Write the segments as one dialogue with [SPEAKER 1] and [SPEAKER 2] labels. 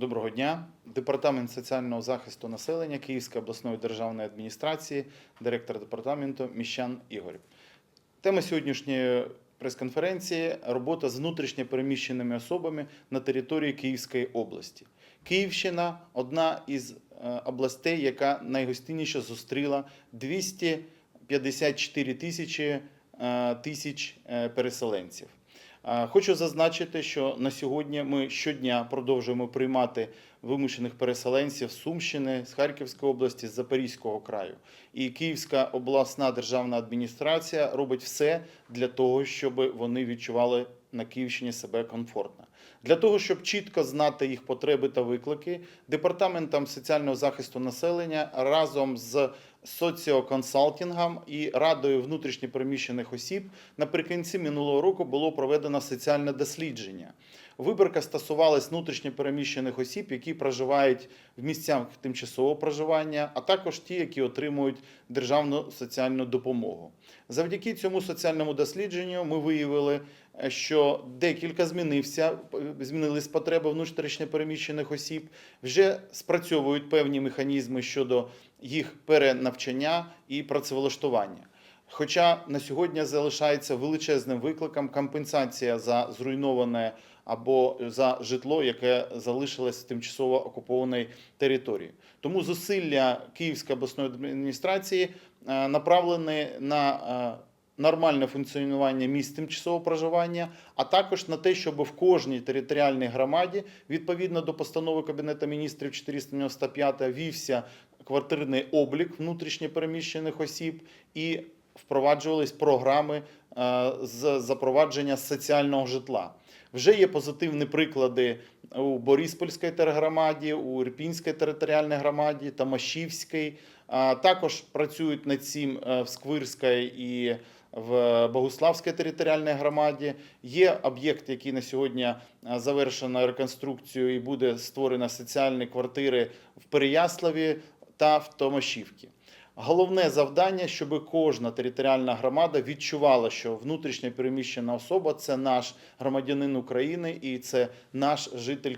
[SPEAKER 1] Доброго дня. Департамент соціального захисту населення Київської обласної державної адміністрації, директор департаменту Міщан Ігор. Тема сьогоднішньої прес-конференції робота з внутрішньо переміщеними особами на території Київської області. Київщина одна із е, областей, яка найгостинніше зустріла 254 тисячі е, тисяч е, переселенців. Хочу зазначити, що на сьогодні ми щодня продовжуємо приймати вимушених переселенців з Сумщини, з Харківської області, з Запорізького краю. І Київська обласна державна адміністрація робить все для того, щоб вони відчували на Київщині себе комфортно. Для того, щоб чітко знати їх потреби та виклики, департаментом соціального захисту населення разом з соціоконсалтингом і радою внутрішньопереміщених осіб наприкінці минулого року було проведено соціальне дослідження. Виборка стосувалась внутрішньопереміщених осіб, які проживають в місцях тимчасового проживання, а також ті, які отримують державну соціальну допомогу. Завдяки цьому соціальному дослідженню ми виявили, е, що декілька змінився, змінились потреби внутрішньопереміщених осіб, вже спрацьовують певні механізми щодо їх перенавчання і працевлаштування. Хоча на сьогодні залишається величезним викликом компенсація за зруйноване або за житло, яке залишилось в тимчасово окупованій території. Тому зусилля Київської обласної адміністрації е, направлені на е, нормальне функціонування місць тимчасового проживання, а також на те, щоб в кожній територіальній громаді, відповідно до постанови Кабінету міністрів 495, вівся квартирний облік внутрішньопереміщених осіб і впроваджувались програми е, з запровадження соціального житла. Вже є позитивні приклади у Бориспольській тергромаді, у Ірпінській територіальній громаді, Томашівській. А Також працюють над цим е, в Сквирській і в Богуславській територіальній громаді. Є об'єкт, який на сьогодні е, завершено реконструкцію і буде створено соціальні квартири в Переяславі та в Томашівці. Головне завдання, щоб кожна територіальна громада відчувала, що внутрішня переміщена особа це наш громадянин України і це наш житель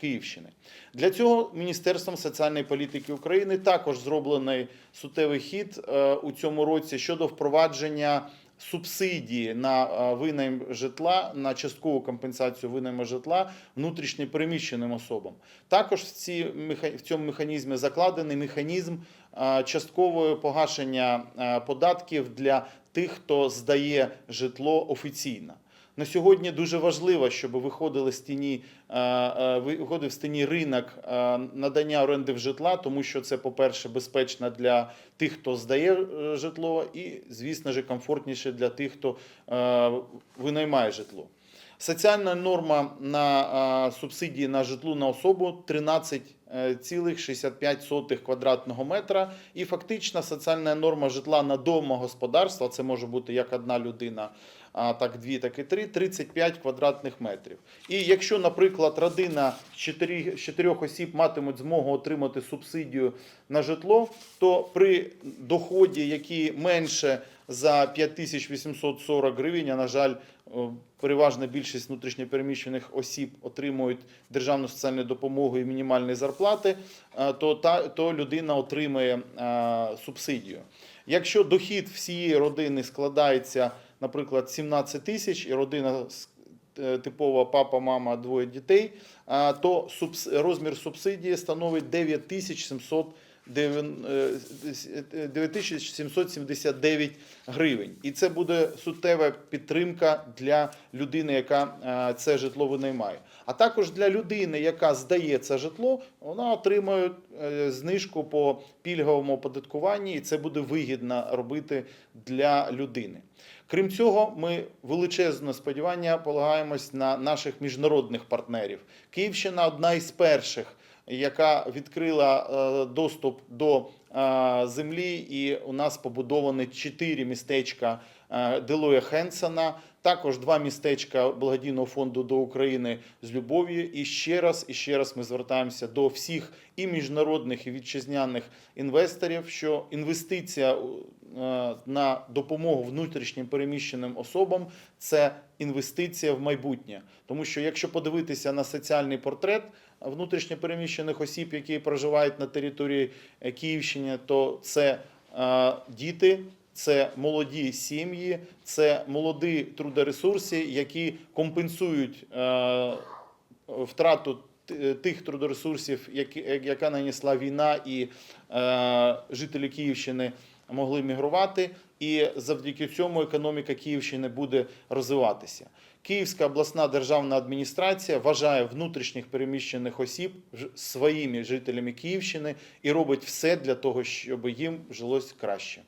[SPEAKER 1] Київщини. Для цього Міністерством соціальної політики України також зроблений сутевий хід е, у цьому році щодо впровадження субсидії на е, винайм житла, на часткову компенсацію винайму житла внутрішньо переміщеним особам. Також в, ці, в цьому механізмі закладений механізм е, часткового погашення е, податків для тих, хто здає житло офіційно. На сьогодні дуже важливо, щоб виходили з тіні, е, е, виходив з тіні ринок е, надання оренди в житла, тому що це, по-перше, безпечно для тих, хто здає житло, і, звісно ж, комфортніше для тих, хто винаймає житло. Соціальна норма на е, субсидії на житло на особу 13,65 квадратного метра. І фактично соціальна норма житла на домогосподарство, це може бути як одна людина, так дві, так і три, 35 квадратних метрів. І якщо, наприклад, родина з чотирьох осіб матимуть змогу отримати субсидію на житло, то при доході, який менше за 5840 гривень, а на жаль, переважна більшість внутрішньопереміщених осіб отримують державну соціальну допомогу і мінімальні зарплати, е, то, та, то людина отримує е, субсидію. Якщо дохід всієї родини складається, наприклад, 17 тисяч, і родина е, типова папа, мама, двоє дітей, то розмір субсидії становить 9700 дев'ян- е, 9779 гривень. І це буде суттєва підтримка для людини, яка е, це житло винаймає. А також для людини, яка здає це житло, вона отримує е, знижку по пільговому оподаткуванні, і це буде вигідно робити для людини. Крім цього, ми величезне сподівання полагаємось на наших міжнародних партнерів. Київщина одна із перших, яка відкрила е, доступ до е, землі, і у нас побудовані чотири містечка е, Делоя Хенсена, також два містечка благодійного фонду до України з любов'ю. І ще раз, і ще раз ми звертаємося до всіх і міжнародних, і вітчизняних інвесторів, що інвестиція на допомогу внутрішнім переміщеним особам це інвестиція в майбутнє. Тому що якщо подивитися на соціальний портрет внутрішньо переміщених осіб, які проживають на території е, Київщини, то це е, діти. Це молоді сім'ї, це молоді трудоресурси, які компенсують е, втрату тих трудоресурсів, які, яка нанесла війна, і е, жителі Київщини могли мігрувати. І завдяки цьому економіка Київщини буде розвиватися. Київська обласна державна адміністрація вважає внутрішніх переміщених осіб своїми жителями Київщини і робить все для того, щоб їм жилось краще.